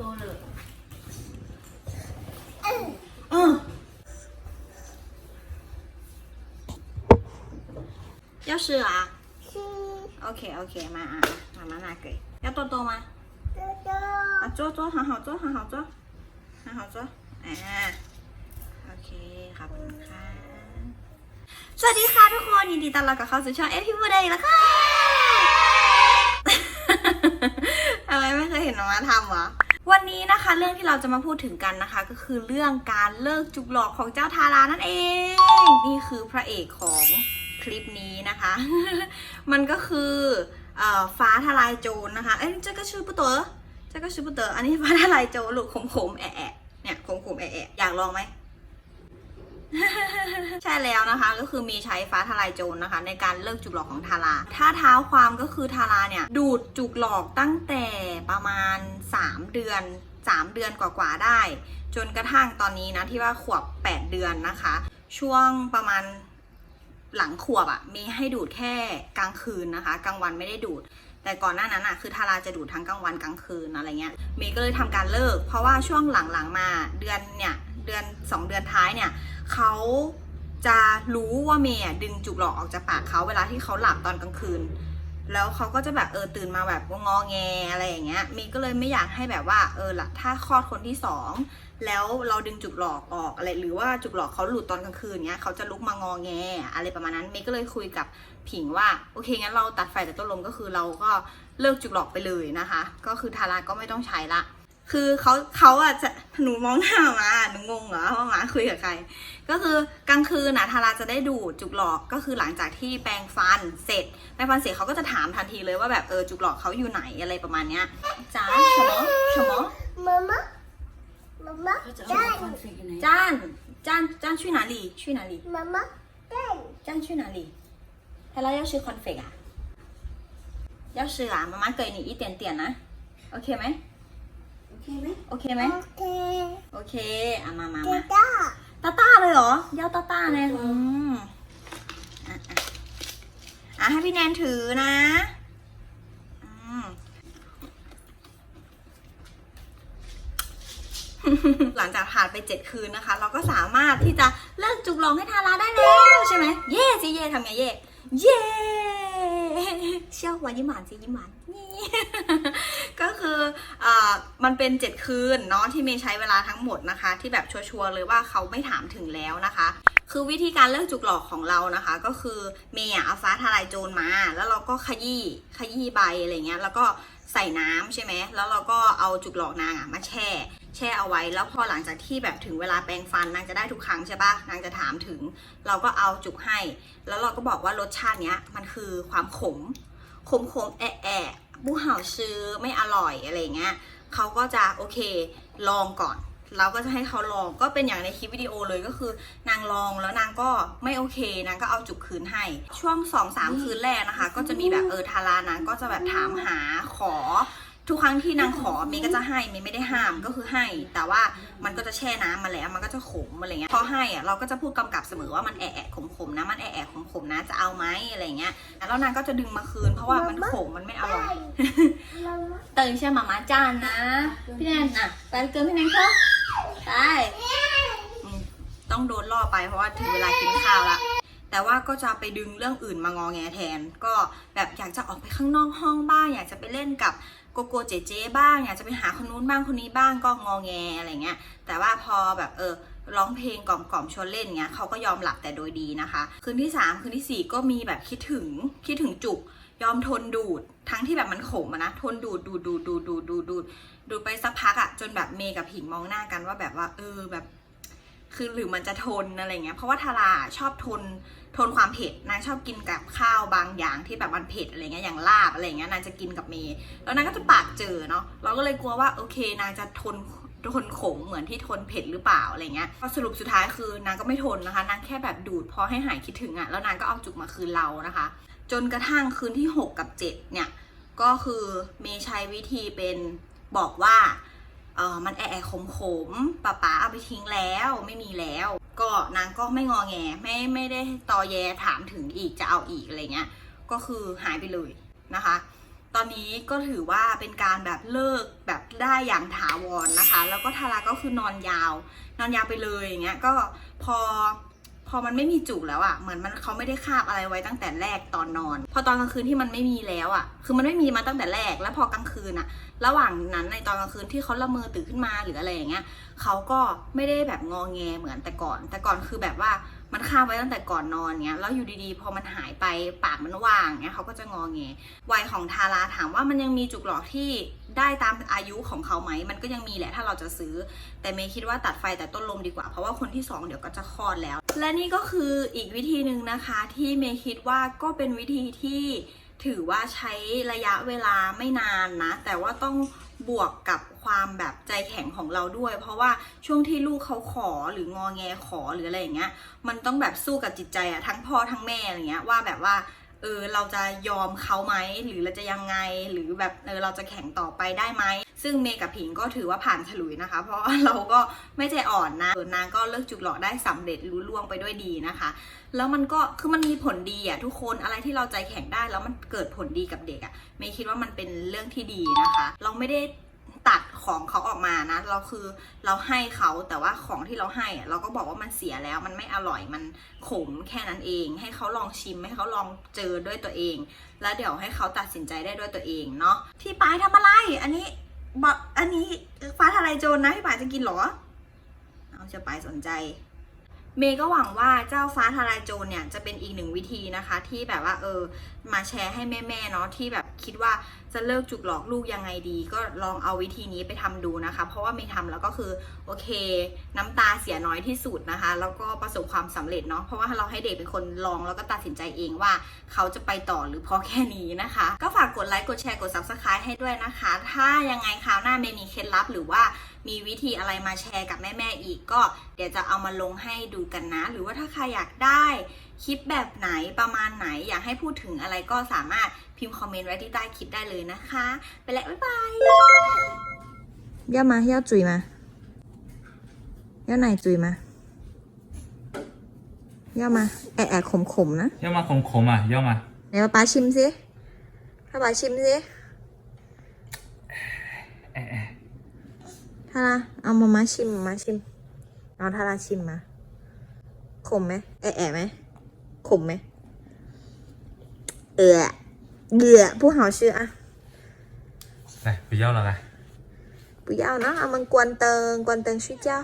ตัวเลยเอ要吃啊？吃。OK OK，妈啊，妈妈拿给。要多多吗？多多。啊，坐坐，好好坐，好好坐，好好坐。哎、啊，โอเคขคุณค่สวัสดีค่ะทุกคน ยินดีต้อนรับกับเข้าสู่ช่องเอพิบูดอีกแล้วค่ะ ทำไมไม่เคยเห็นน้องมาทำวะ วันนี้นะคะเรื่องที่เราจะมาพูดถึงกันนะคะ ก็คือเรื่องการเลิกจุกหลอกของเจ้าทารานั่นเอง นี่คือพระเอกของคลิปนี้นะคะ มันก็คืออฟ้าทลายโจรนะคะ เอ้ยเจ้าก็ชื่อปุตเตอร์เจ้าก็ชื่อปุตเตอร์อันนี้ฟ้าทลายโจรลูกขมขมแอะเนี่ยขมขมแอะอยากลองไหม ใช่แล้วนะคะก็คือมีใช้ฟ้าทลายโจรนะคะ ในการเลิกจุกหลอกของทารา ถ้าเท้าความก็คือทาราเนี่ย ดูดจุกหลอกตั้งแต่ประมาณ 3 เดือน 3 เดือนกว่าๆได้ จนกระทั่งตอนนี้นะที่ว่าขวบ 8 เดือนนะคะ ช่วงประมาณหลังขวบอะ่ะมีให้ดูดแค่กลางคืนนะคะกลางวันไม่ได้ดูด แต่ก่อนหน้านั้นอะคือทาราจะดูดทั้งกลางวันกลางคืนอะไรเงี้ยเมย์ก็เลยทำการเลิก เพราะว่าช่วงหลังๆมาเดือนเนี่ย ดือน 2 เดือนท้ายเนี่ยเขาจะรู้ว่าเมย์ดึงจุกหลอกออกจากปากเขาเวลาที่เขาหลับตอนกลางคืน แล้วเขาก็จะแบบเออตื่นมาแบบงอแงอะไรอย่างเงี้ยเมย์ก็เลยไม่อยากให้แบบว่าเออละถ้าคลอดคนที่สองแล้วเราดึงจุกหลอกออกอะไรหรือว่าจุกหลอกเขาหลุดตอนกลางคืนเงี้ยเขาจะลุกมางอแงอะไรประมาณนั้นเมย์ก็เลยคุยกับผิงว่าโอเคงั้นเราตัดไฟแต่ต้นลมก็คือเราก็เลิกจุกหลอกไปเลยนะคะ ก็คือทาราก็ไม่ต้องใช้ละ คือเขาเขาอ่ะจะหนูมองหน้ามาหนูงงเหรอว่าหมาคุยกับใคร ก็คือกลางคืนนะทาราจะได้ดูดจุกหลอกก็คือหลังจากที่แปรงฟันเสร็จแปรงฟันเสร็จเขาก็จะถามทันทีเลยว่าแบบเออจุกหลอกเขาอยู่ไหนอะไรประมาณเนี้ยจ้า什么什么妈妈，妈妈他只要蛋，放水给你。จ้านจ้านจ้าน去哪里去哪里妈妈蛋，จ้าน去哪里ทารา要吃 cornflake 啊要吃啊妈妈给你一点点นะโอเคไหม เคไหมโอเคไหมโอเคโอเคเอามามามาตาตาาเลยเหรอยาวตาตาเลยอืมอะอะให้พี่แนนถือนะหลังจากผ่านไปเจ็ดคืนนะคะ เราก็สามารถที่จะเลิกจุกลองให้ทาราได้แล้วใช่ไหมเย่สิเย่ทำไงเย่เย่เชี่ยววันยิ้มหวานสิยิ้มหวานนี่ ก็คืออมันเป็นเจ็ดคืนเนาะที่เมย์ใช้เวลาทั้งหมดนะคะ ที่แบบชัวร์ๆเลยว่าเขาไม่ถามถึงแล้วนะคะคือวิธีการเลิกจุกหลอกของเรานะคะ ก็คือเมย์เอาฟ้าทลายโจรมา แล้วเราก็ขยี้ขยี้ใบอะไรเงี้ยแล้วก็ใส่น้ำใช่ไหมแล้วเราก็เอาจุกหลอกนางอะมาแช่ แช่เอาไว้ แล้วพอหลังจากที่แบบถึงเวลาแปรงฟันนางจะได้ทุกครั้งใช่ปะนางจะถามถึง เราก็เอาจุกให้ แล้วเราก็บอกว่ารสชาติเนี้ยมันคือความขมขมขมแอะแอะ บูเห่าซื้อไม่อร่อยอะไรเงี้ยเขาก็จะโอเคลองก่อน เราก็จะให้เขาลองก็เป็นอย่างในคลิปวิดีโอเลยก็คือ นางลองแล้วนางก็ไม่โอเคนางก็เอาจุกคืนให้ ช่วง2อสามคืนแรกนะคะ ก็จะมีแบบเออทารานางก็จะแบบถามหาขอ ทุกครั้งที่นางขอเมย์ก็จะให้เมย์ไม่ได้ห้ามก็คือให้ แต่ว่ามันก็จะแช่น้ำมาแล้ว มันก็จะขมอะไรเงี้ยพอให้อะเราก็จะพูดกำกับเสมอว่ามันแอะแอะขมขมๆนะมันแอะแอะขมขมๆนะจะเอาไหมอะไรเงี้ยแล้วนางก็จะดึงมาคืน เพราะว่ามันขมมันไม่อร่อย妈妈，ตื่นเช้ามามาจ้านนะ พี่แนนอะไปเกินพี่แนนเขาไปอืมต้องโดนล่อไปเพราะว่าถึงเวลากินข้าวละ แต่ว่าก็จะไปดึงเรื่องอื่นมางอแงแทน ก็แบบอยากจะออกไปข้างนอกห้องบ้าง อยากจะไปเล่นกับโกโก้เจเจบ้าง อยากจะไปหาคนนู้นบ้างคนนี้บ้างก็งอแงอะไรเงี้ย แต่ว่าพอแบบเออร้องเพลงกล่อมกล่อมชวนเล่นเงี้ยเขาก็ยอมหลับแต่โดยดีนะคะ คืนที่ 3 คืนที่ 4 ก็มีแบบคิดถึงคิดถึงจุก ยอมทนดูด ทั้งที่แบบมันขมนะ ทนดูดดูดดูดดูดดูดดูดดูไปสักพักอะจนแบบเมกับผิงมองหน้ากันว่าแบบว่าเออแบบ คือหรือมันจะทนอะไรเงี้ยเพราะว่าทาราชอบทนทนความเผ็ดนางชอบกินกับข้าวบางอย่างที่แบบมันเผ็ดอะไรเงี้ยอย่างลาบอะไรเงี้ยนางจะกินกับเมย์แล้วนางก็จะปากเจอเนาะเราก็เลยกลัวว่าโอเคนางจะทนทนขมเหมือนที่ทนเผ็ดหรือเปล่าอะไรเงี้ยพอสรุปสุดท้ายคือนางก็ไม่ทนนะคะนางแค่แบบดูดพอให้หายคิดถึงอะแล้วนางก็เอาจุกมาคืนเรานะคะ จนกระทั่งคืนที่ 6 กับ 7 เนี่ย ก็คือเมย์ใช้วิธีเป็นบอกว่า ออมันแอะๆขมๆป้าป๋าเอาไปทิ้งแล้วไม่มีแล้ว ก็นางก็ไม่งอแงไม่ไม่ได้ตอแยถามถึงอีกจะเอาอีกอะไรเงี้ยก็คือหายไปเลยนะคะ ตอนนี้ก็ถือว่าเป็นการแบบเลิกแบบได้อย่างถาวรนะคะ แล้วก็ทาราก็คือนอนยาว นอนยาวไปเลยอย่างเงี้ยก็พอ พอมันไม่มีจุกแล้วอะ่ะเหมือนมันเขาไม่ได้คาบอะไรไว้ตั้งแต่แรกตอนนอน พอตอนกลางคืนที่มันไม่มีแล้วอะ่ะ คือมันไม่มีมาตั้งแต่แรก แล้วพอกลางคืนอะ่ะ ระหว่างนั้นในตอนกลางคืนที่เขาละเมอตื่นขึ้นมาหรืออะไรอย่างเงี้ยเขาก็ไม่ได้แบบงอแงเหมือนแต่ก่อน แต่ก่อนคือแบบว่า มันคาไว้ตั้งแต่ก่อนนอนเนี้ยแล้วอยู่ดีๆ พอมันหายไปปากมันว่างเนี้ยเขาก็จะงอแงวัยของทาราถามว่ามันยังมีจุกหลอกที่ได้ตามอายุของเขาไหมมันก็ยังมีแหละถ้าเราจะซื้อ แต่เมย์คิดว่าตัดไฟแต่ต้นลมดีกว่า เพราะว่าคนที่สองเดี๋ยวก็จะคลอดแล้ว และนี่ก็คืออีกวิธีหนึ่งนะคะที่เมย์คิดว่าก็เป็นวิธีที่ ถือว่าใช้ระยะเวลาไม่นานนะ แต่ว่าต้องบวกกับความแบบใจแข็งของเราด้วย เพราะว่าช่วงที่ลูกเขาขอหรืองอแงขอหรืออะไรอย่างเงี้ย มันต้องแบบสู้กับจิตใจอะทั้งพ่อทั้งแม่อะไรเงี้ยว่าแบบว่า เออเราจะยอมเขาไหมหรือเราจะยังไงหรือแบบเออเราจะแข่งต่อไปได้ไหมซึ่งเมย์กับผิงก็ถือว่าผ่านฉลุยนะคะ เพราะเราก็ไม่ใจอ่อนนะเออนางก็เลิกจุกหลอกได้สำเร็จรู้ล่วงไปด้วยดีนะคะ แล้วมันก็คือมันมีผลดีอะทุกคนอะไรที่เราใจแข็งได้แล้วมันเกิดผลดีกับเด็กอะเมย์คิดว่ามันเป็นเรื่องที่ดีนะคะ เราไม่ได้ ตัดของเขาออกมานะ เราคือเราให้เขาแต่ว่าของที่เราให้เราก็บอกว่ามันเสียแล้ว มันไม่อร่อยมันขมแค่นั้นเอง ให้เขาลองชิมให้เขาลองเจอด้วยตัวเอง แล้วเดี๋ยวให้เขาตัดสินใจได้ด้วยตัวเองเนาะพี่ปายทำอะไร อันนี้บอกอันนี้ฟ้าทลายโจรนะพี่ปายจะกินหรอ เอาจะปายสนใจเมย์ก็หวังว่าเจ้าฟ้าทลายโจรเนี่ยจะเป็นอีกหนึ่งวิธีนะคะ ที่แบบว่าเออมาแชร์ให้แม่ๆเนาะที่แบบคิดว่า จะเลิกจุกหลอกลูกยังไงดี ก็ลองเอาวิธีนี้ไปทำดูนะคะ เพราะว่าเมย์ทำแล้วก็คือโอเค น้ำตาเสียน้อยที่สุดนะคะ แล้วก็ประสบความสำเร็จเนาะเพราะว่าเราให้เด็กเป็นคนลองแล้วก็ตัดสินใจเองว่าเขาจะไปต่อหรือพอแค่นี้นะคะ ก็ฝากกดไลค์กดแชร์กด subscribe ให้ด้วยนะคะ ถ้ายังไงคราวหน้าเมย์มีเคล็ดลับหรือว่ามีวิธีอะไรมาแชร์กับแม่ๆอีกก็เดี๋ยวจะเอามาลงให้ดูกันนะ หรือว่าถ้าใครอยากได้คลิปแบบไหนประมาณไหนอยากให้พูดถึงอะไรก็สามารถพิมพ์คอมเมนต์ไว้ที่ใต้คลิปได้เลยยนะคะ ไปแล้วบ๊ายบายย่ามาย่าจุยมาย่าไหนจุยมาย่ามาแอะแอะขมขมนะย่ามาขมขมอะย่ามาไหนป้ป้าชิมสิป้าป้าชิมสิทาราเอามามาชิมมาชิมเอาทาราชิมมาขมไหมแอะแอะไหมขมไหมเออเบื่อผู้หาชื่ออะ เอามันกวนเติงกวนเติง睡觉